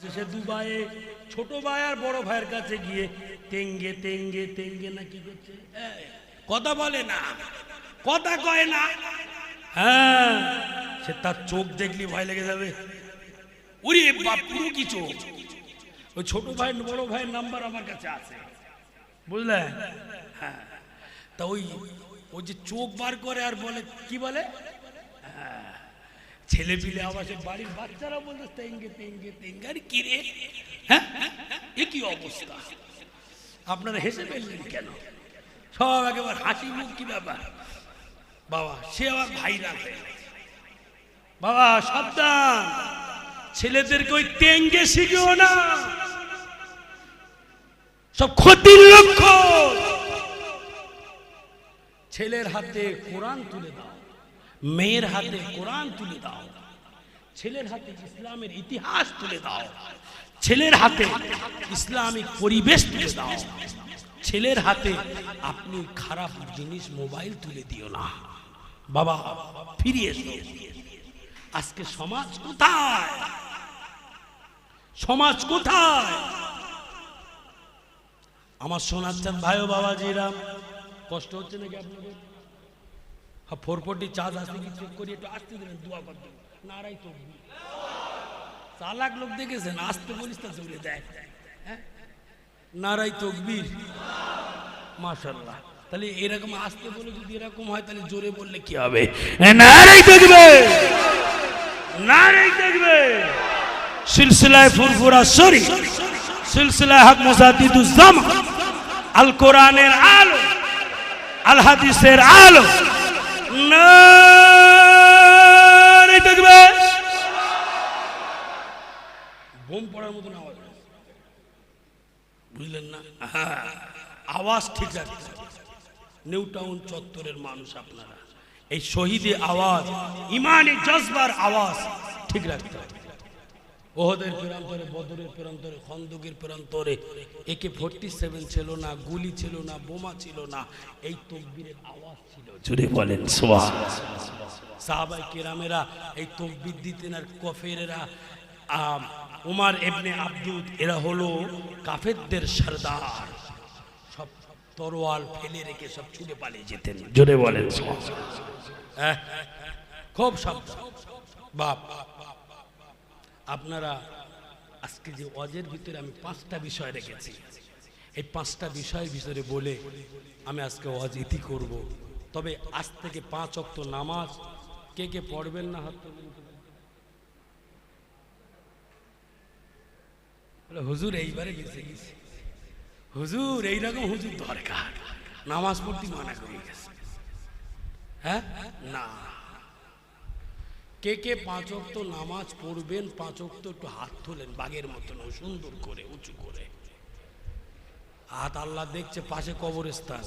সে দুবাইয়ে ছোট ভাই আর বড় ভাইয়ের কাছে গিয়ে তেঙ্গে তেঙ্গে তেঙ্গে না কি করছে? কথা বলে না, কথা কয় না। হ্যাঁ সে তার চোখ দেখলি ভয় লেগে যাবে। উরি বাপ পুরো কি চোখ? ওই ছোট ভাই, বড় ভাইয়ের নাম্বার আমার কাছে আছে। বুঝলে? হ্যাঁ। তা ওই ওই যে চোখ বার করে আর বলে, কি বলে? ছেলে পিলে আবাসে বাড়ির বাচ্চারা বলতে, তেঙ্গে তেঙ্গে তেঙ্গে আরে কি রে? হ্যাঁ? এ কি অবস্থা? আপনারা হেসে ফেললেন কেন? সব একেবারে হাসি মুখ কি ব্যাপার? বাবা, সে আবার ভাইরাল হয়ে বাবা, সাবধান। ছেলেদেরকে ওই তেঙ্গে শিখিও না। সব ক্ষতির লক্ষ্য ছেলের হাতে কোরআন তুলে দাও। মেয়ের হাতে কোরআন তুলে দাও, ছেলের হাতে ইসলামের ইতিহাস তুলে দাও, ছেলের হাতে ইসলামিক পরিবেশ তুলে দাও, ছেলের হাতে আপনি খারাপ জিনিস মোবাইল তুলে দিও না। বাবা, ফিরিয়ে আজকে সমাজ কোথায়? সমাজ কোথায়? আমার শোনাচ্ছেন ভাই ও বাবাজিরাম কষ্ট হচ্ছে নাকি আপনাদের? ফোর ফোরটি চার্জ আসতে কি চেক করি, একটু আসতে দেবেন দোয়া করতে নারাই তো চালাক লোক দেখেছেন? আসতে বলিস তা চলে দেয় হ্যাঁ? নারাই তকবীর। মাশাল্লাহ তাহলে এরকম আসতে বলে যদি এরকম হয়, তাহলে জোরে বললে কি হবে? নারাই দেখবে নারাই দেখবে সিলসিলায় ফুরফুরা সরি সিলসিলায় হক মুজাদিদুজ্জামান আল কোরআনের আলো, আল হাদিসের আলো। পড়ার মতন আওয়াজ বুঝলেন না? হ্যাঁ, আওয়াজ ঠিক রাখতে চত্বরের মানুষ আপনারা। এই শহীদে আওয়াজ ইমানের জজবার আওয়াজ ঠিক রাখতে হবে। ওহদের প্রান্তরে বদরের প্রান্তরে খন্দকের প্রান্তরে একে ফোরটি সেভেন ছিল না গুলি ছিল না বোমা ছিল না এই তকবীরের আওয়াজ ছিল। জুড়ে বলেন সোয়া সাহাবাই কেরামেরা এই তকবির দিতেন আর কফেরেরা উমার এবনে আব্দুদ এরা হলো কাফেরদের সর্দার। সব তরোয়াল ফেলে রেখে সব ছুটে পালিয়ে যেতেন। জোরে বলেন হ্যাঁ, খুব সাবধান। বাপ। আপনারা আজকে যে অজের ভিতরে আমি পাঁচটা বিষয় রেখেছি। এই পাঁচটা বিষয়ের ভিতরে বলে আমি আজকে অজ ইতি করব। তবে আজ থেকে পাঁচ অক্ত নামাজ, কে কে পড়বেন না হাত হুজুর, এইবারে গেছে গেছে। হুজুর, এইরকম হুজুর দরকার। নামাজ পড়তে মানা করে গেছে। হ্যাঁ? না। কে কে পাঁচ অক্ত নামাজ পড়বেন পাঁচ অক্ত একটু হাত তোলেন, বাঘের মতন সুন্দর করে, উঁচু করে। হাত আল্লাহ দেখছে, পাশে কবরস্থান।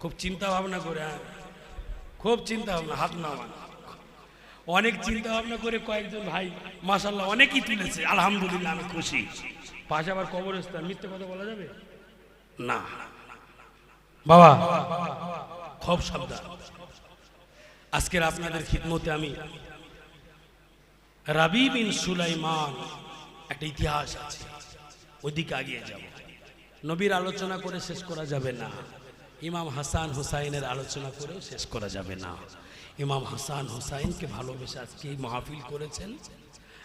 খুব চিন্তা ভাবনা করে হ্যাঁ? খুব চিন্তা ভাবনা হাত নামান। অনেক চিন্তা ভাবনা করে কয়েকজন ভাই মাসাল্লাহ অনেকই তুলেছে, আলহামদুলিল্লাহ, আমি খুশি। পাশে আবার কবরস্থান, মিথ্যে কথা বলা যাবে? না। বাবা, খুব সাবধান। আজকের আপনাদের খিদমতে আমি রাবি বিন সুলাইমান, একটা ইতিহাস আছে। ওইদিকে আগিয়ে যাব। নবীর আলোচনা করে শেষ করা যাবে না। ইমাম হাসান হুসাইনের আলোচনা করেও শেষ করা যাবে না। ইমাম হাসান হুসাইনকে ভালোবেসে আজকে মাহফিল করেছেন।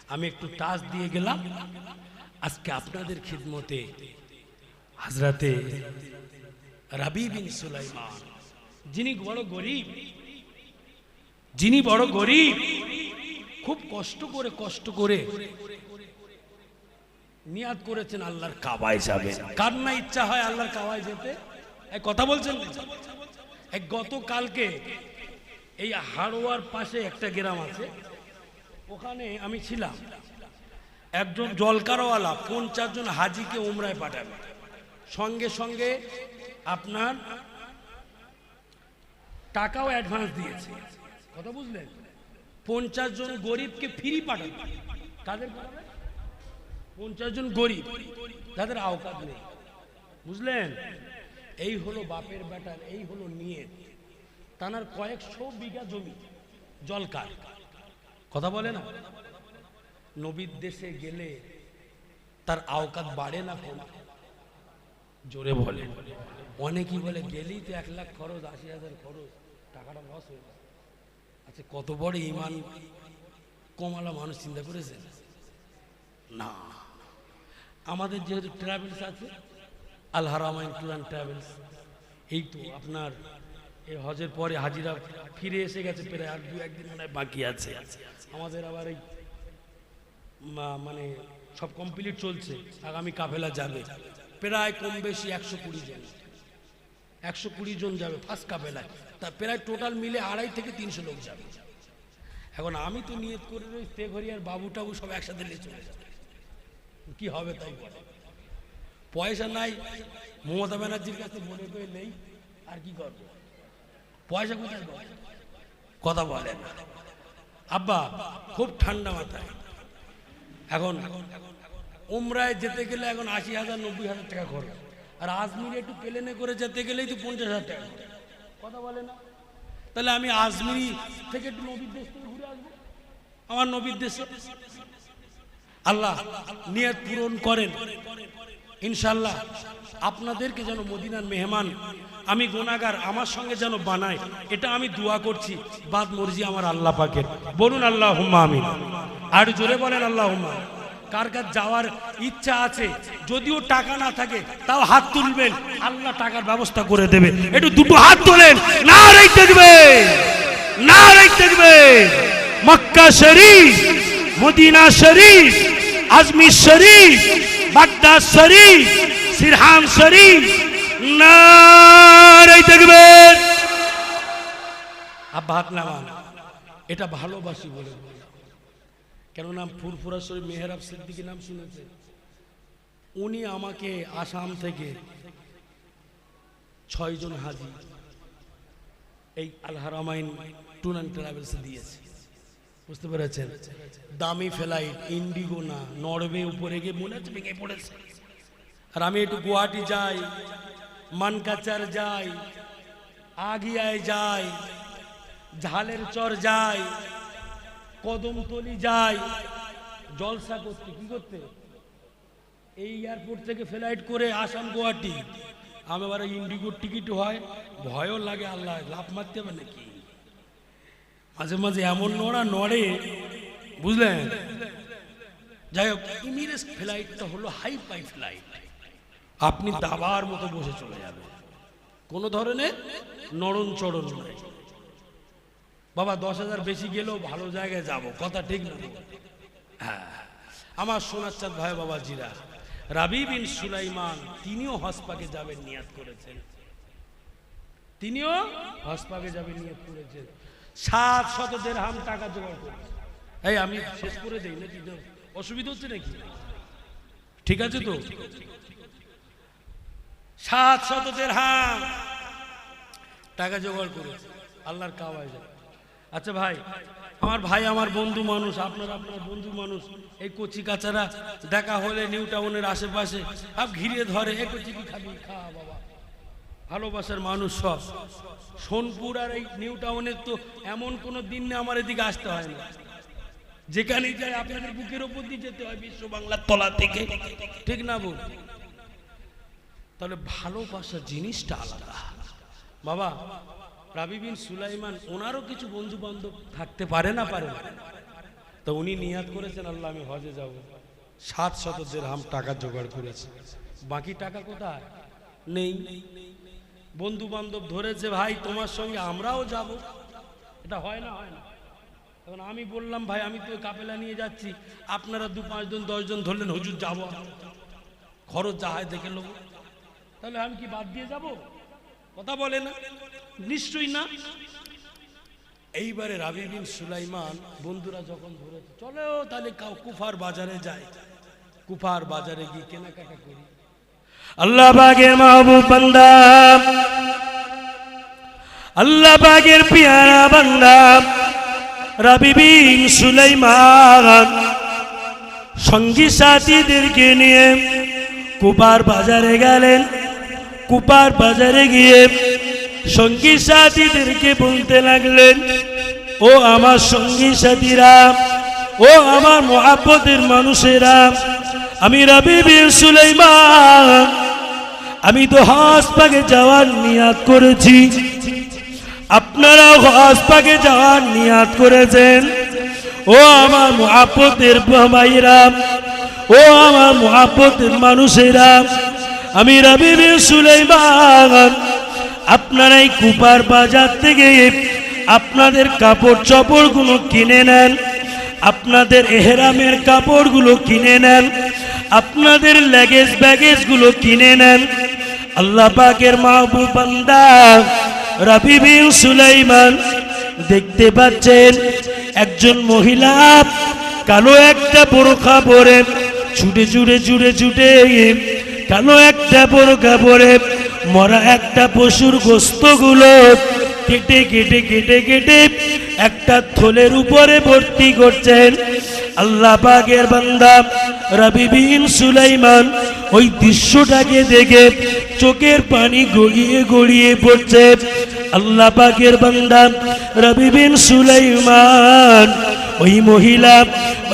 আমি একটু টাচ দিয়ে গেলাম। আজকে আপনাদের খিদমতে হাজরাতে রাবি বিন সুলাইমান, যিনি বড় গরিব, যিনি বড় গরিব খুব কষ্ট করে কষ্ট করে নিয়াদ করেছেন আল্লাহর কাবায় যাবেন কার না ইচ্ছা হয় আল্লাহর কাবায় যেতে? এই কথা বলছেন এই গতকালকে এই হাড়োয়ার পাশে একটা গ্রাম আছে, ওখানে আমি ছিলাম। একজন জলকারওয়ালা পঞ্চাশ জন হাজিকে উমরায় পাঠাবে। সঙ্গে সঙ্গে আপনার টাকাও অ্যাডভান্স দিয়েছে। কথা বুঝলেন? পঞ্চাশ জন গরিবকে ফ্রি পাঠাবে। কাদের পঞ্চাশ জন গরিব। তাদের আওকাত নেই। বুঝলেন? এই হলো বাপের বেটার এই হলো নিয়ে। তানার কয়েকশো বিঘা জমি জলকার কথা বলে না? নবীর দেশে গেলে তার আওকাত বাড়ে না কমে? জোরে বলে। অনেকেই বলে, গেলেই তো এক লাখ খরচ, আশি হাজার খরচ, টাকাটা লস হয়ে যায় কত বড় ইমান। কমালা মানুষ চিন্তা করেছে? না। আমাদের যেহেতু ট্রাভেলস আছে, আল হারামাইন ট্রাভেলস এই তো আপনার এই হজের পরে হাজিরা ফিরে এসে গেছে প্রায় আর দু একদিন মনে বাকি আছে। আমাদের আবার এই মানে সব কমপ্লিট চলছে, আগামী কাফেলা যাবে। প্রায় কম বেশি একশো কুড়ি জন। একশো কুড়ি জন যাবে ফার্স্ট কাফেলায়। তা প্রায় টোটাল মিলে আড়াই থেকে তিনশো লোক যাবে। এখন আমি তো নিয়ত করে রই তেঘরিয়ার বাবু টাবু সব একসাথে নিয়ে চলে যাবে। কি হবে তাই পয়সা নাই, মমতা ব্যানার্জির কাছে মনে করে নেই, আর কি করব? পয়সা কোথায়? কথা বলে না। আব্বা, খুব ঠান্ডা মাথায়। এখন উমরায় যেতে গেলে এখন আশি হাজার, নব্বই হাজার টাকা খরচ। আর আজমিরে একটু প্লেনে করে যেতে গেলেই তো পঞ্চাশ হাজার টাকা। কথা বলে না। তাহলে আমি আজমিরি থেকে একটু নবীর দেশ থেকে ঘুরে আসব। আমার নবীর দেশে। আল্লাহ নিয়ত পূরণ করেন। ইনশাল্লাহ আপনাদেরকে যেন মদিনার মেহমান, আমি গোনাগার আমার সঙ্গে যেন বানায়, এটা আমি দোয়া করছি। বাদ মর্জি আমার আল্লাহ পাকের। বলুন আল্লাহ হুম্মা আমি আর জোরে বলেন আল্লাহ হুম্মা কার কার যাওয়ার ইচ্ছা আছে? যদিও টাকা না থাকে, তাও হাত তুলবেন। আল্লাহ টাকার ব্যবস্থা করে দেবে। একটু দুটো হাত তোলেন। না রেখে দেখবে না রেখে দেখবে Mecca Sharif, Medina Sharif, Ajmer Sharif, Baghdad Sharif সিরহাম শরীফ আব্বা, হাত নামান। এটা ভালোবাসি বলে। বলি। কেননা ফুরফুরা শরীফ মেহরাব সিদ্দিকি নাম শুনেছে। উনি আমাকে আসাম থেকে ছয়জন হাজি এই আলহারামাইন ট্যুর অ্যান্ড ট্রাভেলসে দিয়েছে। বুঝতে পেরেছেন? দামি ফ্লাইট, ইন্ডিগো না, নরওয়ে উপরে গিয়ে মনে হচ্ছে ভেঙে পড়েছে। আর আমি একটু গুয়াহাটি যাই, মানকাচার যাই, আগিয়ায় যাই, ঝালের চর যাই কদমতলি যাই জলসা করতে, কি করতে? এই এয়ারপোর্ট থেকে ফ্লাইট করে আসাম গুয়াহাটি। আমি আবার ইন্ডিগোর টিকিট হয়, ভয়ও লাগে আল্লাহ লাভ মারতে হবে নাকি? মাঝে মাঝে এমন নড়া নড়ে, বুঝলেন? যাই হোক ইমিরেস ফ্লাইটটা হলো হাই পাই ফ্লাইট আপনি দাবার মতো বসে চলে যাবেন। কোনো ধরনের নড়ন চড়ন নয়। বাবা, দশ হাজার বেশি গেলেও ভালো জায়গায় যাব। কথা ঠিক না হ্যাঁ। আমার সোনার চাঁদ ভাই বাবা জিরা রাবি বিন সুলাইমান, তিনিও হসপাকে যাবেন, নিয়াত করেছেন। তিনিও হসপাকে যাবেন, নিয়াত করেছেন। সাত শত দেড়হাম টাকা জোগাড় করেছে এই, আমি শেষ করে দেই নাকি? অসুবিধা হচ্ছে নাকি? ঠিক আছে তো? সাত শত দেড়হাম টাকা জোগাড় করেছে আল্লাহর কাওয়ায় যায় আচ্ছা ভাই, আমার ভাই আমার বন্ধু মানুষ, আপনার আপনার বন্ধু মানুষ, এই কচি কাচারা দেখা হলে নিউ টাউনের আশেপাশে সব ঘিরে ধরে এ কচি কি খাবি? খা বাবা। ভালোবাসার মানুষ সব। সোনপুর আর এই নিউ টাউনের তো এমন কোনো দিন না আমার এদিকে আসতে হয় না। যেখানেই যায় আপনাদের বুকের ওপর দিয়ে যেতে হয়, বিশ্ব বাংলার তলা থেকে। ঠিক না বল তাহলে ভালোবাসা জিনিসটা আলাদা। বাবা রাবি বিন সুলাইমান, ওনারও কিছু বন্ধু বান্ধব থাকতে পারে না পারে তো উনি নিয়াত করেছেন, আল্লাহ, আমি হজে যাব। সাত শত দেড়হাম টাকা জোগাড় করেছে। বাকি টাকা কোথায়? নেই। বন্ধু বান্ধব ধরেছে, ভাই, তোমার সঙ্গে আমরাও যাব। এটা হয় না হয় না। এখন আমি বললাম, ভাই, আমি তো কাপেলা নিয়ে যাচ্ছি। আপনারা দু পাঁচজন দশজন ধরলেন, হুজুর, যাব। খরচ যা হয় দেখে নেব। তাহলে আমি কি বাদ দিয়ে যাব? কথা বলে না। নিশ্চয়ই না। এইবারে রাবি বিন সুলাইমান বন্ধুরা যখন ধরেছে চলো তাহলে কাউ কুফার বাজারে যায়। কুফার বাজারে গিয়ে কেনাকাটা করি। আল্লাহ বাগের মাহবুব বান্দা আল্লাহ বাগের পিয়ারা বান্দা রাবি বিন সুলাইমান সঙ্গী সাথীদেরকে নিয়ে কুপার বাজারে গেলেন। কুপার বাজারে গিয়ে সঙ্গী সাথীদেরকে বলতে লাগলেন, ও আমার সঙ্গী সাথীরা, ও আমার মহাব্বতের মানুষেরা, আমি রবি বিন সুলাইমান, আমি তো হাস পাকে যাওয়ার নিয়াত করেছি। আপনারা হাস পাকে যাওয়ার নিয়াত করেছেন। ও আমার মহাপতের ভাইরা ও আমার মহাপতের মানুষেরা, আমি রবি সুলাইমান আপনারা এই কুপার বাজার থেকে আপনাদের কাপড় চপড়গুলো কিনে নেন, আপনাদের এহরামের কাপড়গুলো কিনে নেন, আপনাদের লেগেজ ব্যাগেজগুলো কিনে নেন। আল্লাহ পাকের মাহবুব বান্দা রবি বিন সুলাইমান দেখতে পাচ্ছেন, একজন মহিলা কালো একটা বোরখা পরে ছুটে ছুটে ছুটে ছুটে কালো একটা বোরখা পরে মরা একটা পশুর গোস্তগুলো কেটে কেটে কেটে কেটে একটা থলের উপরে ভর্তি করছেন। আল্লাহ পাকের বান্দা রবি বিন সুলাইমান ওই দৃশ্যটাকে দেখে চোখের পানি গড়িয়ে গড়িয়ে পড়ছে। আল্লাহ পাকের বান্দা রবি বিন সুলাইমান ওই মহিলা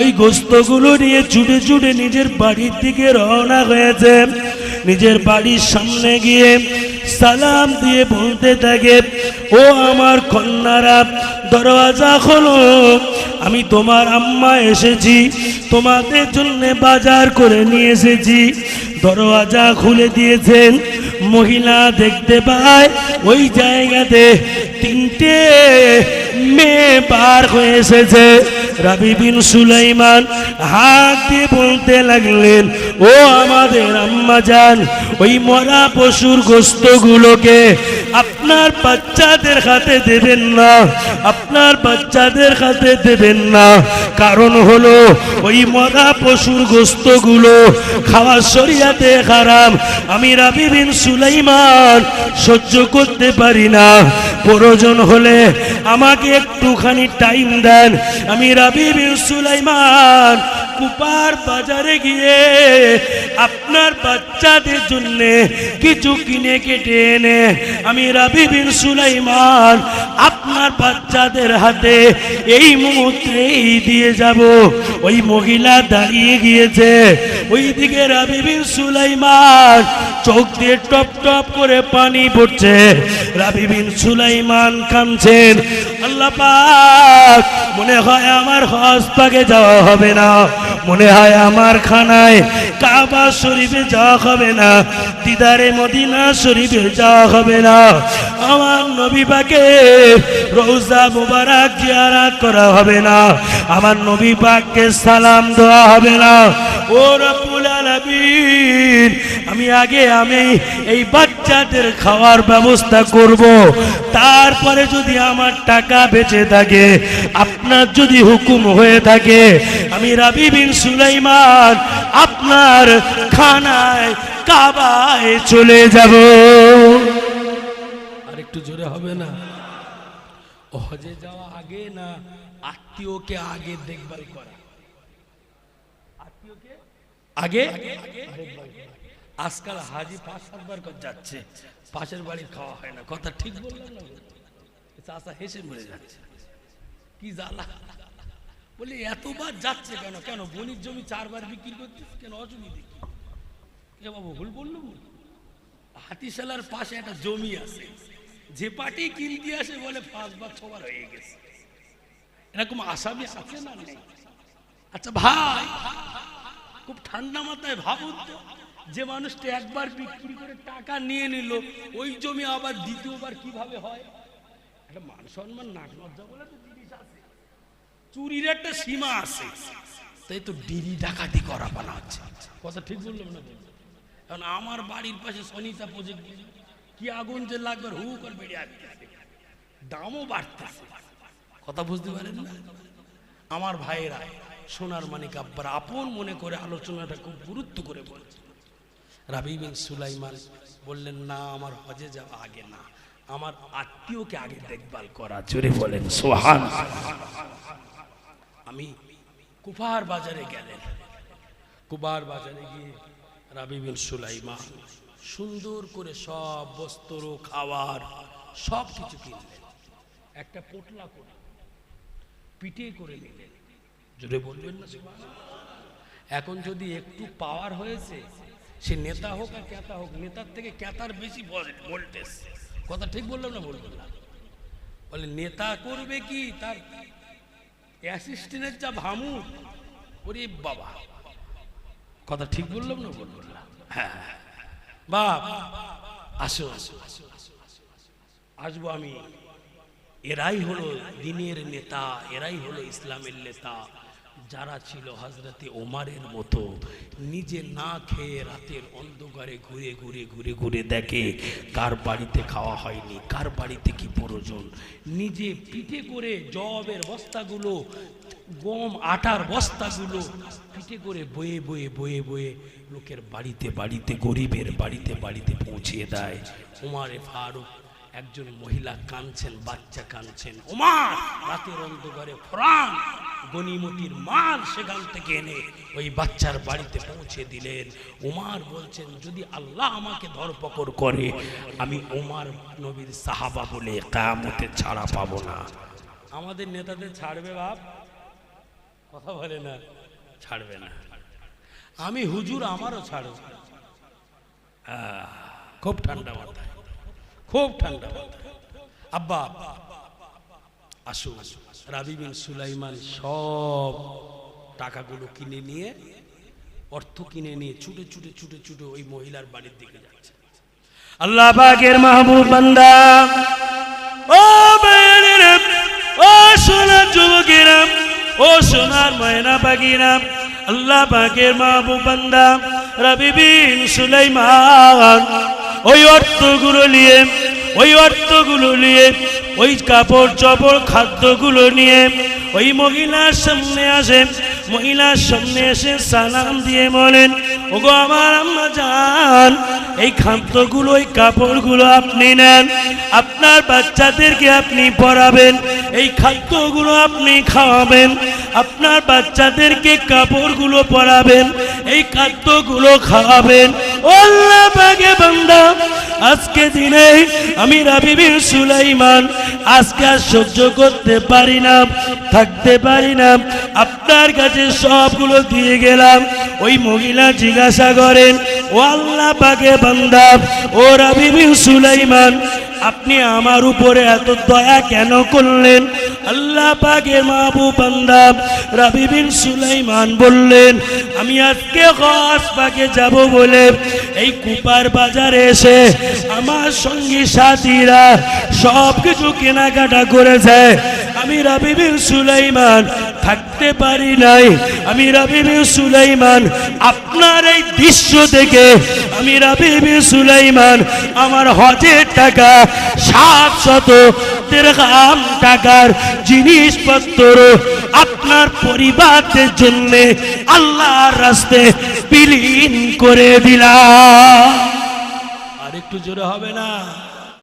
ওই গোস্তগুলো নিয়ে ছুটে ছুটে নিজের বাড়ির দিকে রওনা হয়েছে। নিজের বাড়ির সামনে গিয়ে সালাম দিয়ে বলতে থাকে, ও আমার কন্যারা, দরওয়াজা খোলো। আমি তোমার আম্মা এসেছি, তোমাদের জন্য বাজার করে নিয়ে এসেছি। দরওয়াজা খুলে দিয়েছেন। মহিলা দেখতে পায়, ওই জায়গাতে তিনটে মেয়ে পার হয়ে এসেছে। রবি বিন সুলাইমান হাত দিয়ে বলতে লাগলেন, ও আমাদের আম্মা যান ওই মরা পশুর গোস্তগুলোকে আপনার বাচ্চাদের হাতে দেবেন না, আপনার বাচ্চাদের হাতে দেবেন না। কারণ হলো, ওই মরা পশুর গোস্তগুলো খাওয়া শরিয়াতে খারাপ আমি রাবি বিন সুলাইমান, সহ্য করতে পারি না। প্রয়োজন হলে আমাকে একটুখানি টাইম দেন। আমি রাবি বিন সুলাইমান কুপার বাজারে গিয়ে আপনার বাচ্চাদের জন্য কিছু কিনে কেটে এনে, আমি রাবি বিন সুলাইমান আপনার বাচ্চাদের হাতে এই মুহূর্তেই দিয়ে যাব। ওই মহিলা দাঁড়িয়ে গিয়েছে। ওইদিকে রাবি বিন সুলাইমান চোখ দিয়ে টপ টপ করে পানি পড়ছে। রাবি বিন সুলাইমান কামছেন আল্লাহ মনে হয় আমার হজ যাওয়া হবে না। মনে হয় আমার খানায় কাবা শরীফে যাওয়া হবে না, দিদারে মদিনা শরীফে যাওয়া হবে না। আমার নবী পাকে রোজা মুবারক জিয়ারাত করা হবে না, আমার নবী পাককে সালাম দেওয়া হবে না। ও রব্বুল আলামিন, আমি আগে আমি এই বাচ্চাদের খাওয়ার ব্যবস্থা করব। তারপরে যদি আমার টাকা বেঁচে থাকে আপনার যদি হুকুম হয়ে থাকে আমি রাবি বিন সুলাইমান আপনার খানায় কাবায় চলে যাব। আর একটু জোরে হবে না? হজে যাওয়া আগে না আত্মীয়কে আগে দেখভাল করা? আত্মীয়কে? আগে। আজকাল হাজি পাঁচ সাতবার করে যাচ্ছে। পাশের বাড়ি খাওয়া হয় না। কথা ঠিক বললাম না? চাষা হেসে মরে যাচ্ছে। কি জ্বালা? বলি, এতবার যাচ্ছে কেন? কেন বনির জমি চারবার বিক্রি করছিস? কেন অসুবিধে কি? এ বাবু, ভুল বলল হাতিশালার পাশে একটা জমি আছে। যে পাটি কিনতে আসে বলে পাঁচবার, ছবার হয়ে গেছে। এরকম আসামি আছে না আচ্ছা ভাই, খুব ঠান্ডা মাথায় ভাবুন তো। যে মানুষটা একবার বিক্রি করে টাকা নিয়ে নিল, ওই জমি আবার দ্বিতীয়বার কীভাবে হয়? একটা মান সম্মান, নাক লজ্জা বলে তো জিনিস আছে। চুরির একটা সীমা আছে। তাই তো ডিরি ডাকাতি করা বানা হচ্ছে। কথা ঠিক বললাম না কারণ আমার বাড়ির পাশে সনিতা প্রজেক্ট কি আগুন যে লাগবে, হু করে বেরিয়ে আসতেছে। দামও বাড়তেছে। কথা বুঝতে পারেন না? আমার ভাইয়েরা, সোনার মানিক আব্বার আপন মনে করে আলোচনাটা খুব গুরুত্ব করে বলছে। রাবি বিন সুলাইমান বললেন, না, আমার হজে যাওয়া আগে না। আমার আত্মীয়কে আগে দেখভাল করা, জোরে বলেন সোহান আমি কুফার বাজারে গেলেন। কুবার বাজারে গিয়ে রাবি বিন সুলাইমান সুন্দর করে সব বস্ত্র, খাওয়ার, সব কিছু কিনলেন। একটা পোটলা করে পিঠে করে নিলেন। জোরে বলবেন না এখন যদি একটু পাওয়ার হয়েছে সে নেতা হোক আর ক্যাতা হোক, নেতার থেকে ক্যাতার বেশি ভোল্টেজ। কথা ঠিক বললাম না বলব না বলে, নেতা করবে কি? তার অ্যাসিস্ট্যান্টের যা ভামু, ওরে বাবা। কথা ঠিক বললাম না বলব না হ্যাঁ বাপ আসো। আসব আমি। এরাই হলো দিনের নেতা, এরাই হলো ইসলামের নেতা। যারা ছিল হজরতে ওমারের মতো, নিজে না খেয়ে রাতের অন্ধকারে ঘুরে ঘুরে ঘুরে ঘুরে দেখে কার বাড়িতে খাওয়া হয়নি, কার বাড়িতে কি প্রয়োজন। নিজে পিঠে করে জবের বস্তাগুলো, গম আটার বস্তাগুলো পিঠে করে বয়ে বয়ে বয়ে বয়ে লোকের বাড়িতে বাড়িতে, গরিবের বাড়িতে বাড়িতে পৌঁছিয়ে দেয়। ওমারে ফারুক একজন মহিলা কাঁদছেন, বাচ্চা কাঁদছেন, ওমার, রাতের অন্ধকারে ফরান গনিমতির মাল সেখান থেকে এনে ওই বাচ্চার বাড়িতে পৌঁছে দিলেন। ওমার বলছেন যদি আল্লাহ আমাকে ধরপকড় করে আমি ওমার নবীর সাহাবা বলে কামতে ছাড়া পাবো না। আমাদের নেতাদের ছাড়বে বাপ? কথা বলে না ছাড়বে না। আমি হুজুর আমারও আহ, খুব ঠান্ডা মাথায় খুব ঠান্ডা মাথায়। আব্বা আসো রাবি সুলাইমান সব টাকাগুলো কিনে নিয়ে, অর্থ কিনে নিয়ে ছুটে ছুটে ছুটে ছুটে ওই মহিলার বাড়ির দিকে যাচ্ছে। আল্লাহ পাকের মাহবুব বান্দা, ও ও সোনার যুবকেরা, ও সোনার ময়না পাখিরা, আল্লাহ পাকের মাহবুব বান্দা, রবি বিন সুলাইমান, ওই অর্থগুলো নিয়ে, ওই অর্থগুলো নিয়ে ওই কাপড় চপড় খাদ্যগুলো নিয়ে ওই মহিলার সামনে আসে। মহিলার সামনে এসে সালাম দিয়ে বলেন, ওগো আমার আম্মা যান এই খাদ্যগুলো ওই কাপড়গুলো আপনি নেন। আপনার বাচ্চাদেরকে আপনি পরাবেন, এই খাদ্যগুলো আপনি খাওয়াবেন। আপনার বাচ্চাদেরকে কাপড়গুলো পরাবেন, এই খাদ্যগুলো খাওয়াবেন। ও আল্লাহ পাকে বান্দা আজকে দিনে আমি রাবিবির সুলাইমান, আজকে আর সহ্য করতে পারি না, থাকতে পারি না। আপনার কাছে সবগুলো দিয়ে গেলাম। ওই মহিলা জিজ্ঞাসা করেন, ও আল্লাহ পাকে বান্দা, ও রাবিবির সুলাইমান আপনি আমার উপরে এত দয়া কেন করলেন? আল্লাহ পাকে মাহবু বান্দা রাবি বিন সুলাইমান বললেন, আমি আজকে গস পাকে যাব বলে এই কুপার বাজারে এসে আমার সঙ্গী সাথীরা সব কিছু কেনাকাটা করেছে। আমি রাবি বিন সুলাইমান থাকতে পারি নাই। আমি রাবি সুলাইমান, আপনার এই দৃশ্য দেখে আমি রাবি বিন সুলাইমান, আমার হজের টাকা সাত শত দেড়হাম টাকার জিনিসপত্র আপনার পরিবারদের জন্য আল্লাহর রাস্তে বিলীন করে দিলাম। আর একটু জোরে হবে না?